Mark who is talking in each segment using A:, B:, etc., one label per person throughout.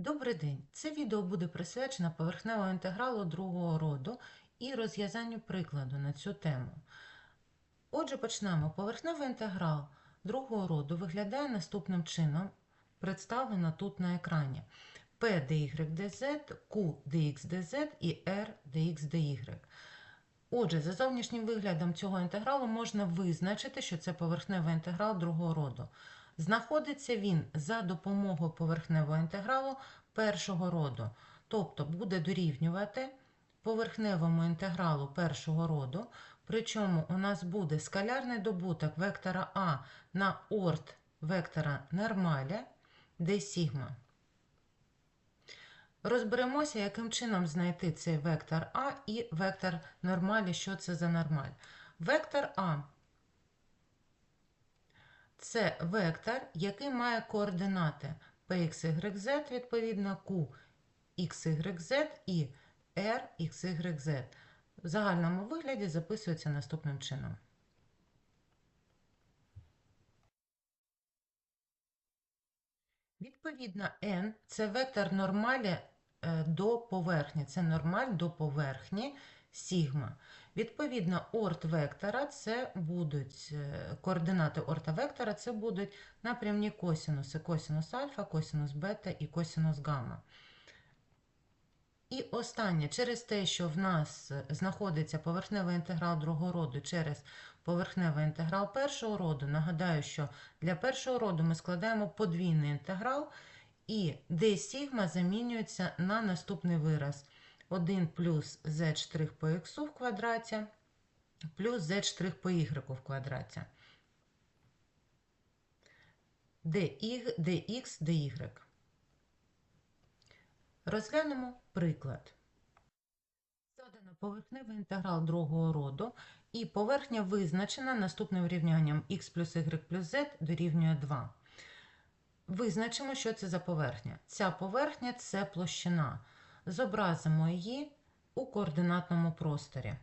A: Добрий день! Це відео буде присвячено поверхневому інтегралу другого роду і розв'язанню прикладу на цю тему. Отже, почнемо. Поверхневий інтеграл другого роду виглядає наступним чином, представлено тут на екрані. P dy dz, Q dx dz і R dx dy. Отже, за зовнішнім виглядом цього інтегралу можна визначити, що це поверхневий інтеграл другого роду. Знаходиться він за допомогою поверхневого інтегралу першого роду, тобто буде дорівнювати поверхневому інтегралу першого роду, причому у нас буде скалярний добуток вектора А на орт вектора нормаля, де сігма. Розберемося, яким чином знайти цей вектор А і вектор нормалі, що це за нормаль. Вектор А це вектор, який має координати px, відповідно q, xyz і r, xyz. В загальному вигляді записується наступним чином. Відповідно, n це вектор нормалі е, до поверхні. Це нормаль до поверхні сігма. Відповідно, орт вектора це будуть е, координати орта вектора це будуть напрямні косінуси, косінус альфа, косінус бета і косінус гамма. І останнє, через те, що в нас знаходиться поверхневий інтеграл другого роду через поверхневий інтеграл першого роду, нагадаю, що для першого роду ми складаємо подвійний інтеграл, і d сігма замінюється на наступний вираз. 1 плюс z' по х в квадраті плюс z' по y в квадраті. dx, dy. Розглянемо приклад. Задано поверхневий інтеграл другого роду, і поверхня визначена наступним рівнянням x плюс y плюс z дорівнює 2. Визначимо, що це за поверхня. Ця поверхня це площина. Зобразимо її у координатному просторі.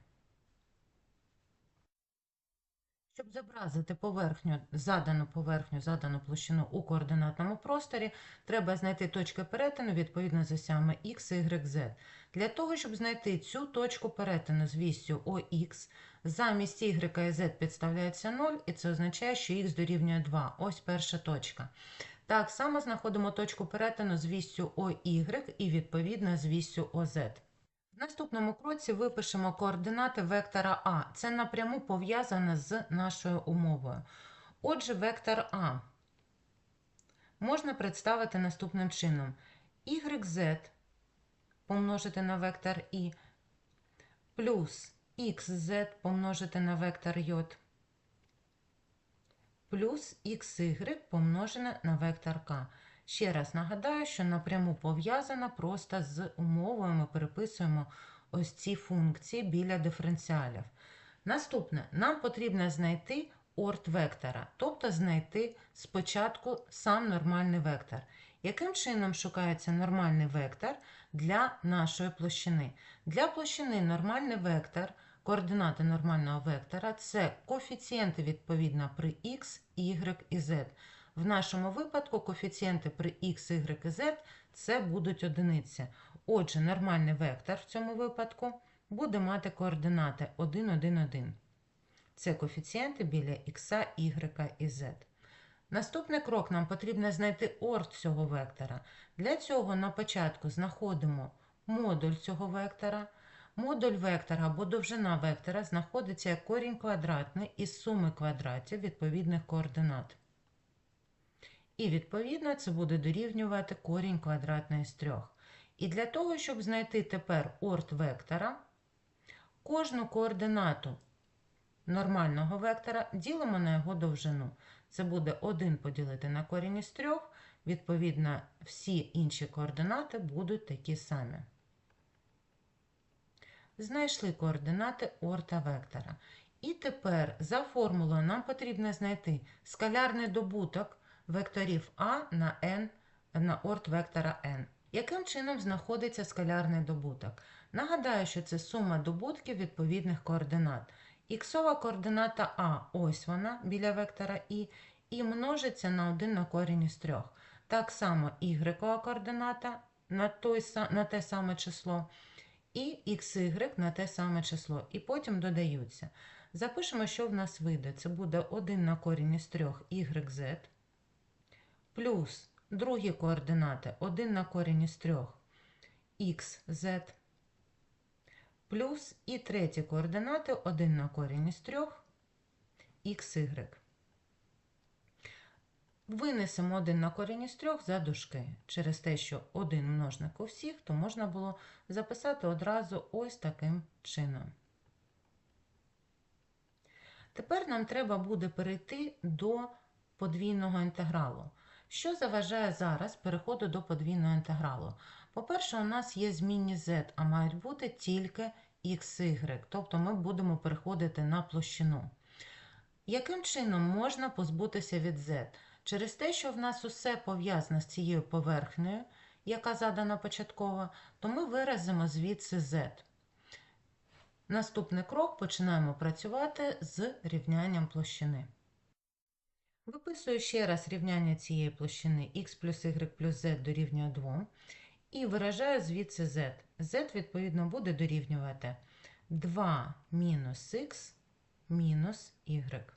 A: Щоб зобразити поверхню, задану поверхню, задану площину у координатному просторі, треба знайти точки перетину відповідно з осями x, y, z. Для того, щоб знайти цю точку перетину з вістю OX, замість y і z підставляється 0, і це означає, що х дорівнює 2. Ось перша точка. Так само знаходимо точку перетину з вістю OY і відповідно з вістю OZ. В наступному кроці випишемо координати вектора А. Це напряму пов'язане з нашою умовою. Отже, вектор А можна представити наступним чином: YZ помножити на вектор І плюс XZ помножити на вектор J плюс xy помножене на вектор k. Ще раз нагадаю, що напряму пов'язана просто з умовою ми переписуємо ось ці функції біля диференціалів. Наступне, нам потрібно знайти орт вектора, тобто знайти спочатку сам нормальний вектор. Яким чином шукається нормальний вектор для нашої площини? Для площини нормальний вектор – Координати нормального вектора це коефіцієнти відповідно при x, y і z. В нашому випадку коефіцієнти при x, y і z це будуть одиниці. Отже, нормальний вектор в цьому випадку буде мати координати 1, 1, 1. Це коефіцієнти біля x, y і z. Наступний крок нам потрібно знайти орд цього вектора. Для цього на початку знаходимо модуль цього вектора. Модуль вектора або довжина вектора знаходиться як корінь квадратний із суми квадратів відповідних координат. І, відповідно, це буде дорівнювати корінь квадратний з трьох. І для того, щоб знайти тепер орт вектора, кожну координату нормального вектора ділимо на його довжину. Це буде 1 поділити на корінь із трьох, відповідно, всі інші координати будуть такі самі знайшли координати орта вектора. І тепер за формулою нам потрібно знайти скалярний добуток векторів А на n на орт вектора n. Яким чином знаходиться скалярний добуток? Нагадаю, що це сума добутків відповідних координат. Іксова координата А, ось вона біля вектора І, і множиться на 1 на корінь із 3. Так само y координата на, той, на те саме число і xy на те саме число. І потім додаються. Запишемо, що в нас вийде. Це буде 1 на корінь із 3 YZ плюс другі координати 1 на корінь із 3 XZ плюс і треті координати 1 на корінь із 3 XY. Винесемо 1 на корінь із 3 за дужки. Через те, що один множник у всіх, то можна було записати одразу ось таким чином. Тепер нам треба буде перейти до подвійного інтегралу. Що заважає зараз переходу до подвійного інтегралу? По-перше, у нас є змінні z, а мають бути тільки xy, тобто ми будемо переходити на площину. Яким чином можна позбутися від z? Через те, що в нас усе пов'язано з цією поверхнею, яка задана початково, то ми виразимо звідси z. Наступний крок починаємо працювати з рівнянням площини. Виписую ще раз рівняння цієї площини x плюс y плюс z дорівнює 2 і виражаю звідси z. z, відповідно, буде дорівнювати 2 мінус х мінус y.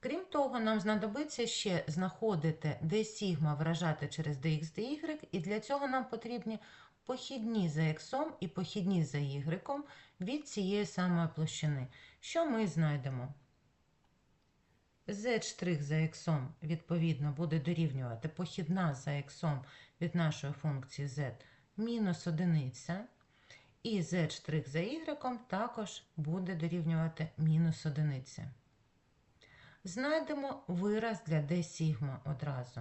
A: Крім того, нам знадобиться ще знаходити, де сігма виражати через dx, dy, і для цього нам потрібні похідні за x і похідні за y від цієї самої площини. Що ми знайдемо? z' за x відповідно буде дорівнювати похідна за x від нашої функції z мінус одиниця, і z' за y також буде дорівнювати мінус одиниця. Знайдемо вираз для d сігма одразу.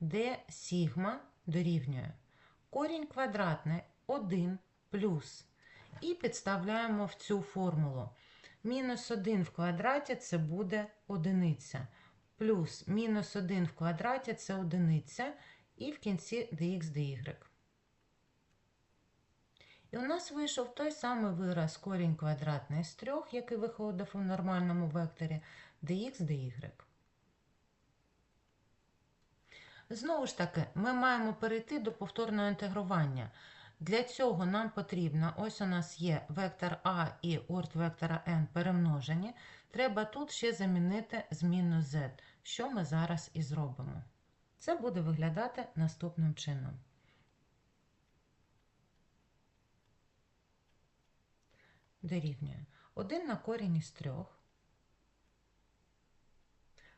A: d сігма дорівнює корінь квадратний 1 плюс. І підставляємо в цю формулу. Мінус 1 в квадраті це буде одиниця. Плюс мінус 1 в квадраті це одиниця. І в кінці dx dy. І у нас вийшов той самий вираз корінь квадратний з 3, який виходив у нормальному векторі, dx dy. Знову ж таки, ми маємо перейти до повторного інтегрування. Для цього нам потрібно, ось у нас є вектор А і орд вектора n перемножені. Треба тут ще замінити зміну z, що ми зараз і зробимо. Це буде виглядати наступним чином. Дорівнює 1 на корінь із 3.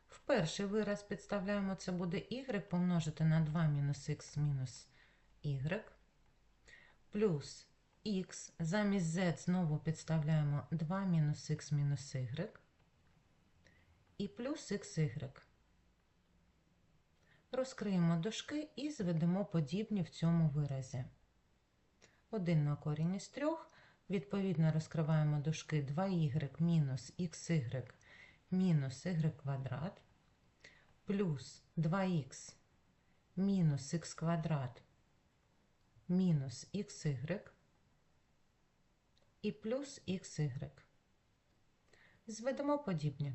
A: В перший вираз підставляємо, це буде y помножити на 2 мінус х мінус y плюс х, замість z знову підставляємо 2 мінус х мінус y і плюс xy. Розкриємо дужки і зведемо подібні в цьому виразі. 1 на корінь із 3, відповідно розкриваємо дужки 2y мінус xy мінус y квадрат плюс 2х мінус х квадрат мінус xy і плюс xy. Зведемо подібні.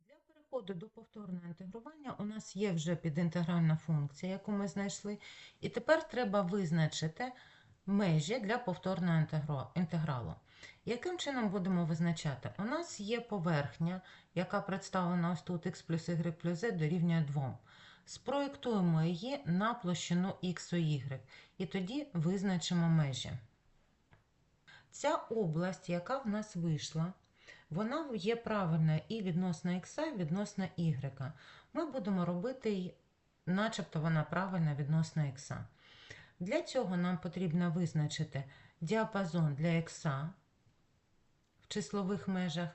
A: Для переходу до повторного інтегрування у нас є вже підінтегральна функція, яку ми знайшли, і тепер треба визначити межі для повторного інтегралу. Яким чином будемо визначати? У нас є поверхня, яка представлена ось тут x плюс y плюс z дорівнює 2. Спроєктуємо її на площину x у y, і тоді визначимо межі. Ця область, яка в нас вийшла, вона є правильна і відносно x, і відносно y. Ми будемо робити, начебто вона правильна відносно x. Для цього нам потрібно визначити діапазон для x в числових межах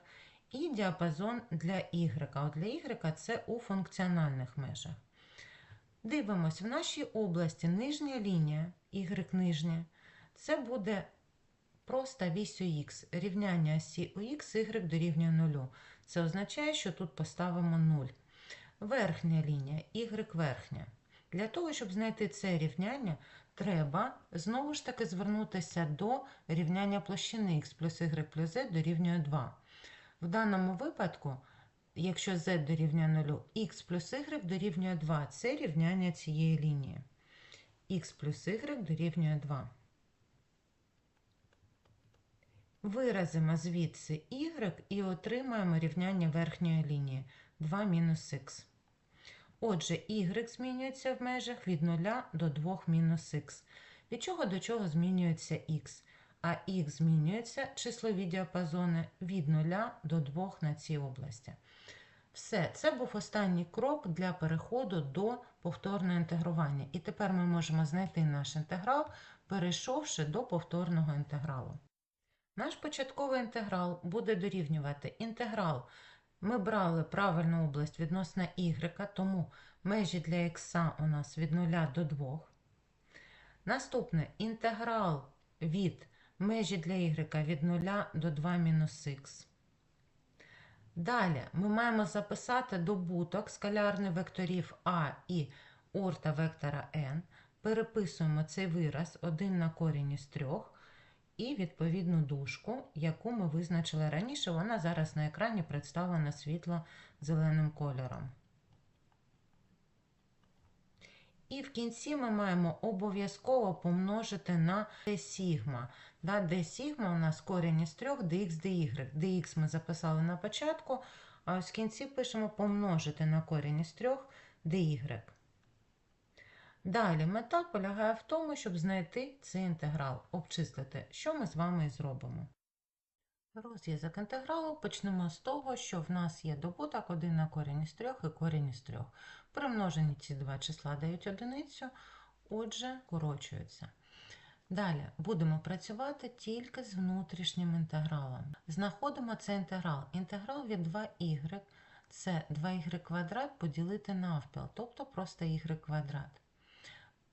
A: і діапазон для y. Для y це у функціональних межах. Дивимось, в нашій області нижня лінія, y нижня, це буде просто вісь х, рівняння осі у х, y дорівнює 0. Це означає, що тут поставимо 0. Верхня лінія, y верхня. Для того, щоб знайти це рівняння, треба знову ж таки звернутися до рівняння площини х плюс y плюс z дорівнює 2. В даному випадку якщо z дорівнює 0, x плюс y дорівнює 2. Це рівняння цієї лінії. x плюс y дорівнює 2. Виразимо звідси y і отримаємо рівняння верхньої лінії 2 мінус х. Отже, y змінюється в межах від 0 до 2 мінус х. Від чого до чого змінюється х? А х змінюється числові діапазони від 0 до 2 на цій області. Все, це був останній крок для переходу до повторного інтегрування. І тепер ми можемо знайти наш інтеграл, перейшовши до повторного інтегралу. Наш початковий інтеграл буде дорівнювати інтеграл. Ми брали правильну область відносно y, тому межі для х у нас від 0 до 2. Наступне інтеграл від межі для y від 0 до 2 мінус х. Далі ми маємо записати добуток скалярних векторів А і орта вектора n. Переписуємо цей вираз 1 на корінь із 3 і відповідну дужку, яку ми визначили раніше, вона зараз на екрані представлена світло-зеленим кольором. І в кінці ми маємо обов'язково помножити на d сігма. Да, d сігма у нас корінь із 3 dx dy. dx ми записали на початку, а в кінці пишемо помножити на корінь із 3 dy. Далі мета полягає в тому, щоб знайти цей інтеграл, обчислити, що ми з вами і зробимо. Розв'язок інтегралу почнемо з того, що в нас є добуток 1 на корінь із 3 і корінь із 3. Примножені ці два числа дають одиницю, отже, скорочуються. Далі будемо працювати тільки з внутрішнім інтегралом. Знаходимо цей інтеграл. Інтеграл від 2y це 2y квадрат поділити навпіл, тобто просто y квадрат.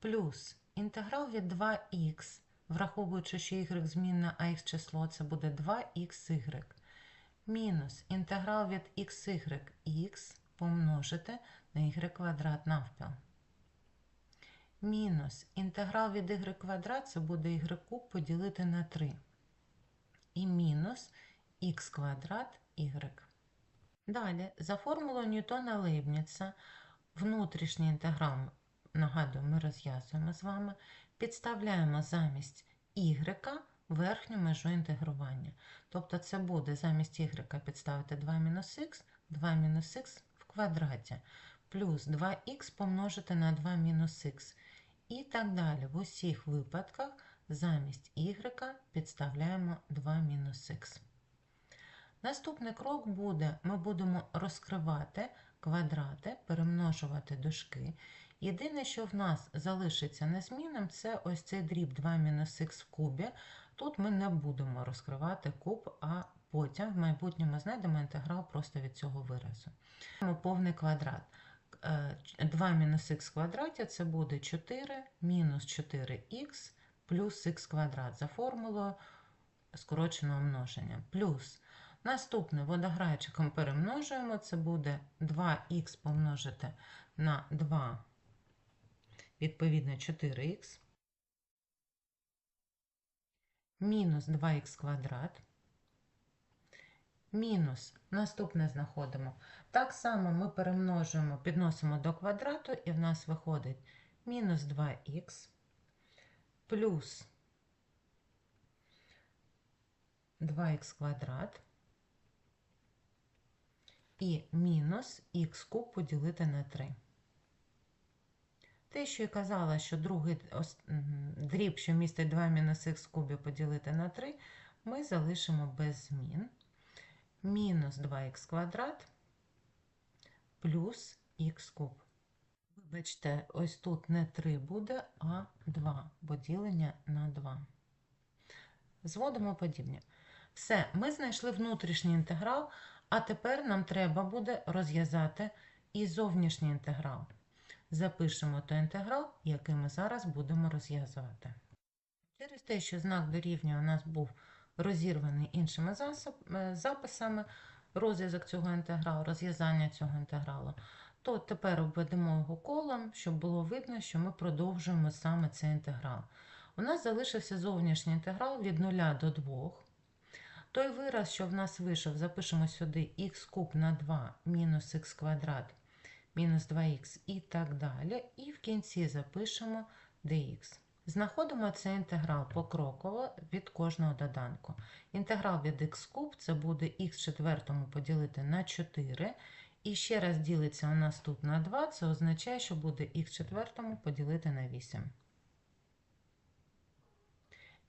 A: Плюс інтеграл від 2х, враховуючи, що y змінна, а х число це буде 2xy. Мінус інтеграл від xy х помножити на y квадрат навпіл. Мінус інтеграл від y квадрат це буде y куб поділити на 3. І мінус х квадрат y. Далі, за формулою Ньютона Лейбніца, внутрішній інтеграл, нагадую, ми розв'язуємо з вами, підставляємо замість y верхню межу інтегрування. Тобто це буде замість y підставити 2 мінус х, 2 мінус х в квадраті, плюс 2х помножити на 2 мінус х. І так далі. В усіх випадках замість y підставляємо 2 мінус х. Наступний крок буде: ми будемо розкривати квадрати, перемножувати дужки. Єдине, що в нас залишиться незмінним, це ось цей дріб 2 мінус х в кубі. Тут ми не будемо розкривати куб, а потім в майбутньому знайдемо інтеграл просто від цього виразу. Повний квадрат. 2 мінус х в квадраті це буде 4 мінус 4х плюс х квадрат за формулою скороченого множення. Плюс наступне водограйчиком перемножуємо, це буде 2х помножити на 2, відповідно 4х, мінус 2х квадрат. Мінус, наступне знаходимо. Так само ми перемножуємо, підносимо до квадрату, і в нас виходить мінус 2х плюс 2х квадрат і мінус х куб поділити на 3. Те, що я казала, що другий дріб, що містить 2 мінус х в кубі поділити на 3, ми залишимо без змін. Мінус 2х квадрат плюс х куб. Вибачте, ось тут не 3 буде, а 2, бо ділення на 2. Зводимо подібні. Все, ми знайшли внутрішній інтеграл, а тепер нам треба буде розв'язати і зовнішній інтеграл. Запишемо той інтеграл, який ми зараз будемо розв'язувати. Через те, що знак дорівнює у нас був розірваний іншими записами, розв'язок цього інтегралу, розв'язання цього інтегралу, то тепер обведемо його колом, щоб було видно, що ми продовжуємо саме цей інтеграл. У нас залишився зовнішній інтеграл від 0 до 2. Той вираз, що в нас вийшов, запишемо сюди х куб на 2 мінус х квадрат мінус 2х і так далі. І в кінці запишемо dx. Знаходимо цей інтеграл покроково від кожного доданку. Інтеграл від х куб це буде х четвертому поділити на 4. І ще раз ділиться у нас тут на 2, це означає, що буде х четвертому поділити на 8.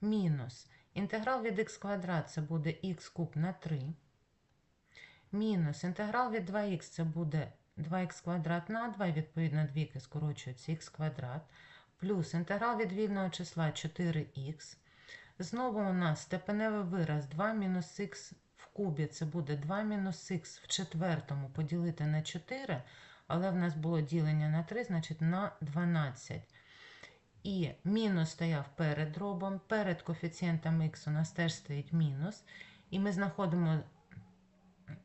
A: Мінус. Інтеграл від х квадрат це буде х куб на 3. Мінус. Інтеграл від 2х це буде 2х квадрат на 2, і відповідно двійки скорочується х квадрат. Плюс інтеграл від вільного числа 4х. Знову у нас степеневий вираз 2 мінус х в кубі це буде 2 мінус х в четвертому поділити на 4, але в нас було ділення на 3, значить на 12. І мінус стояв перед дробом, перед коефіцієнтом х у нас теж стоїть мінус. І ми знаходимо,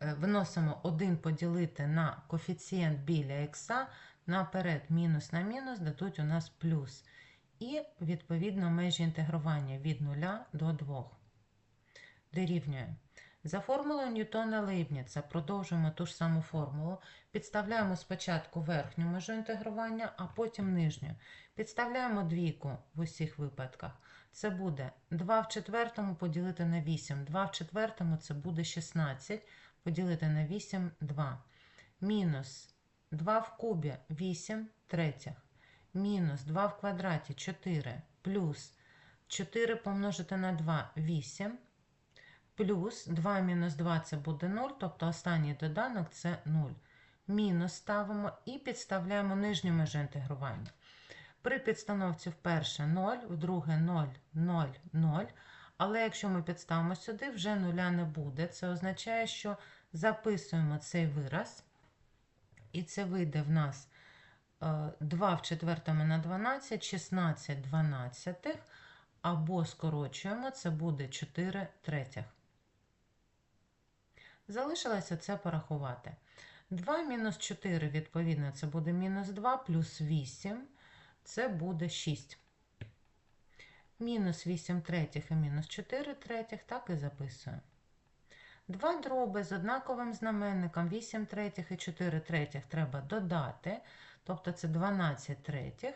A: виносимо 1 поділити на коефіцієнт біля х, наперед мінус на мінус дадуть у нас плюс. І, відповідно, межі інтегрування від 0 до 2. Дорівнює. За формулою Ньютона Лейбніца продовжуємо ту ж саму формулу. Підставляємо спочатку верхню межу інтегрування, а потім нижню. Підставляємо двійку в усіх випадках. Це буде 2 в четвертому поділити на 8. 2 в четвертому це буде 16 поділити на 8 2. Мінус 2 в кубі 8 третіх. Мінус 2 в квадраті 4 плюс 4 помножити на 2 8. Плюс 2 мінус 2 це буде 0, тобто останній доданок це 0. Мінус ставимо і підставляємо нижню межу інтегрування. При підстановці вперше 0, вдруге 0, 0, 0. Але якщо ми підставимо сюди, вже нуля не буде. Це означає, що записуємо цей вираз. І це вийде в нас 2 в четвертому на 12, 16 дванадцятих. Або скорочуємо, це буде 4 третіх. Залишилося це порахувати. 2 мінус 4, відповідно, це буде мінус 2, плюс 8, це буде 6. Мінус 8 третіх і мінус 4 третіх, так і записуємо. Два дроби з однаковим знаменником 8 третіх і 4 третіх треба додати, тобто це 12 третіх,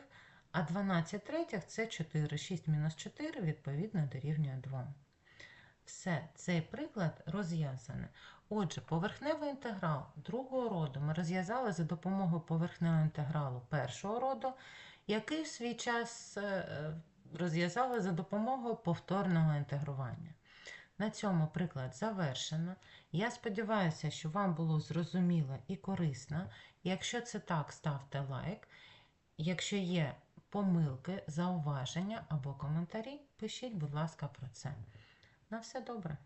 A: а 12 третіх це 4. 6 мінус 4, відповідно, дорівнює 2. Все, цей приклад розв'язаний. Отже, поверхневий інтеграл другого роду ми розв'язали за допомогою поверхневого інтегралу першого роду, який в свій час е, розв'язали за допомогою повторного інтегрування. На цьому приклад завершено. Я сподіваюся, що вам було зрозуміло і корисно. Якщо це так, ставте лайк. Якщо є помилки, зауваження або коментарі, пишіть, будь ласка, про це. На все добре.